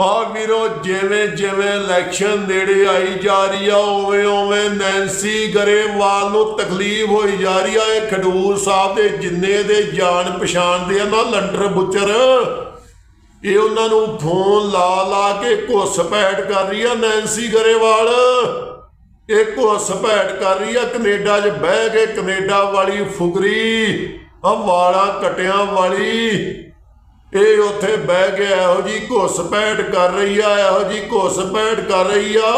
ਆ ਵੀਰੋ, ਜਿਵੇਂ ਜਿਵੇਂ ਇਲੈਕਸ਼ਨ ਨੇੜੇ ਆਈ ਜਾ ਰਹੀ ਆ, ਉਵੇਂ ਉਵੇਂ ਨੈਂਸੀ ਗਰੇਵਾਲ ਨੂੰ ਤਕਲੀਫ ਹੋਈ ਜਾ ਰਹੀ ਆ। ਇਹ ਖਡੂਰ ਸਾਹਿਬ ਦੇ ਜਿੰਨੇ ਦੇ ਜਾਣ ਪਛਾਣ ਦੇ ਆ ਨਾ, ਲੰਡਰ ਬੁੱਚਰ, ਇਹ ਉਹਨਾਂ ਨੂੰ ਫੋਨ ਲਾ ਲਾ ਕੇ ਘੁੱਸ ਪੈਟ ਕਰ ਰਹੀ ਆ ਨੈਂਸੀ ਗਰੇਵਾਲ ਇਹ ਘੁੱਸ ਪੈਟ ਕਰ ਰਹੀ ਆ, ਕੈਨੇਡਾ 'ਚ ਬਹਿ ਕੇ ਕੈਨੇਡਾ ਵਾਲੀ ਫੁਗਰੀ ਆ ਵਾਲਾ ਕਟਿਆਂ ਵਾਲੀ ਇਹ ਉੱਥੇ ਬਹਿ ਕੇ ਇਹੋ ਜੀ ਘੁੱਸ ਕਰ ਰਹੀ ਆ, ਇਹੋ ਜੀ ਘੁੱਸ ਕਰ ਰਹੀ ਆ।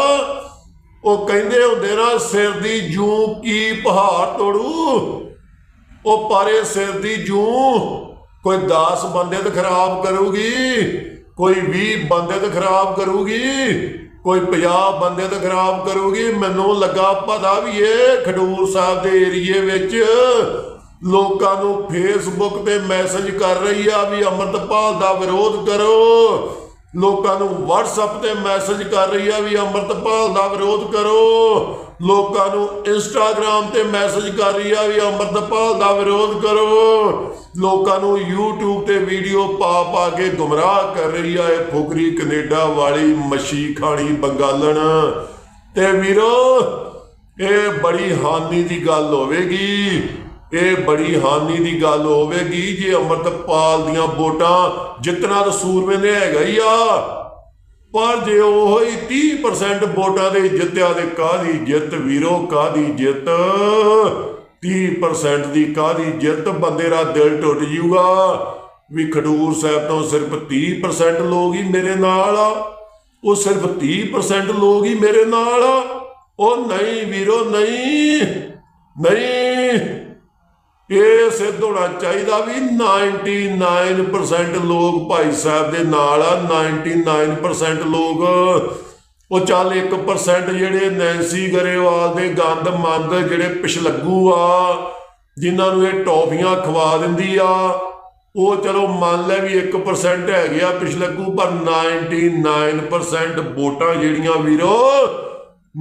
ਉਹ ਕਹਿੰਦੇ ਹੁੰਦੇ ਨਾ ਸਿਰ ਦੀ ਜੂ ਕੀ ਪਹਾੜ ਤੋੜੂ? ਉਹ ਪਾਰੇ ਸਿਰ ਦੀ ਜੂ ਕੋਈ 10 ਬੰਦੇ ਤੇ ਖਰਾਬ ਕਰੂਗੀ, ਕੋਈ 20 ਬੰਦੇ ਤੇ ਖਰਾਬ ਕਰੂਗੀ, ਕੋਈ 50 ਬੰਦੇ ਤੇ ਖਰਾਬ ਕਰੂਗੀ। ਮੈਨੂੰ ਲੱਗਾ ਪਤਾ ਵੀ ਇਹ ਖਡੂਰ ਸਾਹਿਬ ਦੇ ਏਰੀਏ ਵਿੱਚ ਲੋਕਾਂ ਨੂੰ ਫੇਸਬੁੱਕ ਤੇ ਮੈਸੇਜ ਕਰ ਰਹੀ ਆ ਵੀ ਅੰਮ੍ਰਿਤਪਾਲ ਦਾ ਵਿਰੋਧ ਕਰੋ। ਲੋਕਾਂ ਨੂੰ WhatsApp ਤੇ ਮੈਸੇਜ ਕਰ ਰਹੀ ਆ ਵੀ ਅੰਮ੍ਰਿਤਪਾਲ ਦਾ ਵਿਰੋਧ ਕਰੋ। ਲੋਕਾਂ ਨੂੰ Instagram ਤੇ ਮੈਸੇਜ ਕਰ ਰਹੀ ਆ ਵੀ ਅੰਮ੍ਰਿਤਪਾਲ ਦਾ ਵਿਰੋਧ ਕਰੋ। ਲੋਕਾਂ ਨੂੰ YouTube ਤੇ ਵੀਡੀਓ ਪਾ ਪਾ ਕੇ ਗੁੰਮਰਾਹ ਕਰ ਰਹੀ ਆ ਇਹ ਫੁਕਰੀ ਕੈਨੇਡਾ ਵਾਲੀ ਮੱਛੀ ਖਾਣੀ ਬੰਗਾਲਣ। ਤੇ ਵੀਰੋ, ਇਹ ਬੜੀ ਹਾਨੀ ਦੀ ਗੱਲ ਹੋਵੇਗੀ। ਇਹ ਬੜੀ ਹਾਨੀ ਦੀ ਗੱਲ ਹੋਵੇਗੀ ਜੇ ਅੰਮ੍ਰਿਤਪਾਲ ਦੀਆਂ ਵੋਟਾਂ ਜਿੱਤਣਾ ਤਾਂ ਸੂਰਮੇ ਨੇ ਹੈਗਾ ਹੀ ਆ। ਪਰ ਜੇ ਉਹ ਹੀ 30% ਵੋਟਾਂ ਦੇ ਜਿੱਤਿਆ ਤੇ ਕਾਦੀ ਜਿੱਤ ਵੀਰੋ ਕਾਦੀ ਜਿੱਤ? 30% ਦੀ ਕਾਦੀ ਜਿੱਤ? ਬੰਦੇ ਦਾ ਦਿਲ ਟੁੱਟ ਜੂਗਾ। ਵੀ ਖਡੂਰ ਸਾਹਿਬ ਤੋਂ ਸਿਰਫ 30% ਲੋਕ ਹੀ ਮੇਰੇ ਨਾਲ ਆ। ਉਹ ਸਿਰਫ 30% ਲੋਕ ਹੀ ਮੇਰੇ ਨਾਲ ਆ। ਉਹ ਨਹੀਂ ਵੀਰੋ, ਨਹੀਂ ਨਹੀਂ। ਇਹ ਸਿੱਧ ਹੋਣਾ ਚਾਹੀਦਾ ਵੀ 99% ਲੋਕ ਭਾਈ ਸਾਹਿਬ ਦੇ ਨਾਲ ਆ 99% ਲੋਕ। ਉਹ ਚੱਲ 1% ਜਿਹੜੇ ਨੈਂਸੀ ਗਰੇਵਾਲ ਦੇ ਗੰਦ ਮੰਦ ਜਿਹੜੇ ਪਿਛਲੱਗੂ ਆ, ਜਿਨ੍ਹਾਂ ਨੂੰ ਇਹ ਟੌਫੀਆਂ ਖਵਾ ਦਿੰਦੀ ਆ, ਉਹ ਚਲੋ ਮੰਨ ਲੈ ਵੀ 1% ਹੈਗੇ ਆ ਪਿਛਲੱਗੂ, ਪਰ 99% ਵੋਟਾਂ ਜਿਹੜੀਆਂ ਵੀਰੋ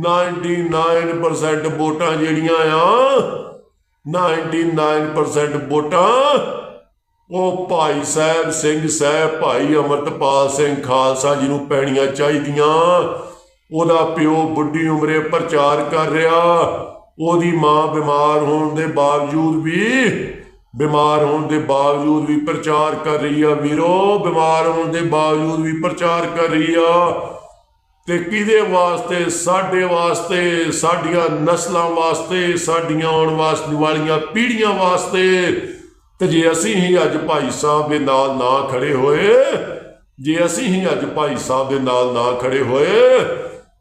99% ਵੋਟਾਂ ਜਿਹੜੀਆਂ ਆ 99% ਵੋਟਾਂ। ਉਹ ਭਾਈ ਸਾਹਿਬ ਸਿੰਘ, ਸਾਹਿਬ ਭਾਈ ਅਮਰਤਪਾਲ ਸਿੰਘ ਖਾਲਸਾ ਜੀ ਨੂੰ ਪੈਣੀਆਂ ਚਾਹੀਦੀਆਂ। ਉਹਦਾ ਪਿਓ ਬੁੱਢੀ ਉਮਰੇ ਪ੍ਰਚਾਰ ਕਰ ਰਿਹਾ। ਉਹਦੀ ਮਾਂ ਬਿਮਾਰ ਹੋਣ ਦੇ ਬਾਵਜੂਦ ਵੀ, ਬਿਮਾਰ ਹੋਣ ਦੇ ਬਾਵਜੂਦ ਵੀ ਪ੍ਰਚਾਰ ਕਰ ਰਹੀ ਆ ਵੀਰੋ। ਬਿਮਾਰ ਹੋਣ ਦੇ ਬਾਵਜੂਦ ਵੀ ਪ੍ਰਚਾਰ ਕਰ ਰਹੀ ਆ। ਤੇ ਕਿਹਦੇ ਵਾਸਤੇ? ਸਾਡੇ ਵਾਸਤੇ, ਸਾਡੀਆਂ ਨਸਲਾਂ ਵਾਸਤੇ, ਸਾਡੀਆਂ ਆਉਣ ਵਾਸਤੇ ਵਾਲੀਆਂ ਪੀੜ੍ਹੀਆਂ ਵਾਸਤੇ। ਤੇ ਜੇ ਅਸੀਂ ਹੀ ਅੱਜ ਭਾਈ ਸਾਹਿਬ ਦੇ ਨਾਲ ਨਾ ਖੜੇ ਹੋਏ, ਜੇ ਅਸੀਂ ਹੀ ਅੱਜ ਭਾਈ ਸਾਹਿਬ ਦੇ ਨਾਲ ਨਾ ਖੜੇ ਹੋਏ,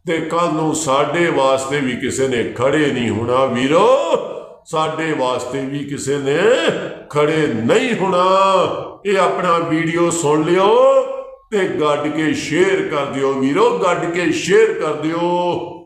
ਤੇ ਕੱਲ ਨੂੰ ਸਾਡੇ ਵਾਸਤੇ ਵੀ ਕਿਸੇ ਨੇ ਖੜੇ ਨਹੀਂ ਹੋਣਾ ਵੀਰੋ। ਸਾਡੇ ਵਾਸਤੇ ਵੀ ਕਿਸੇ ਨੇ ਖੜੇ ਨਹੀਂ ਹੋਣਾ। ਇਹ ਆਪਣਾ ਵੀਡੀਓ ਸੁਣ ਲਿਓ। ਤੇ ਗੱਡ ਕੇ ਸ਼ੇਅਰ ਕਰ ਦਿਓ ਵੀਰੋ ਗੱਡ ਕੇ ਸ਼ੇਅਰ ਕਰ ਦਿਓ।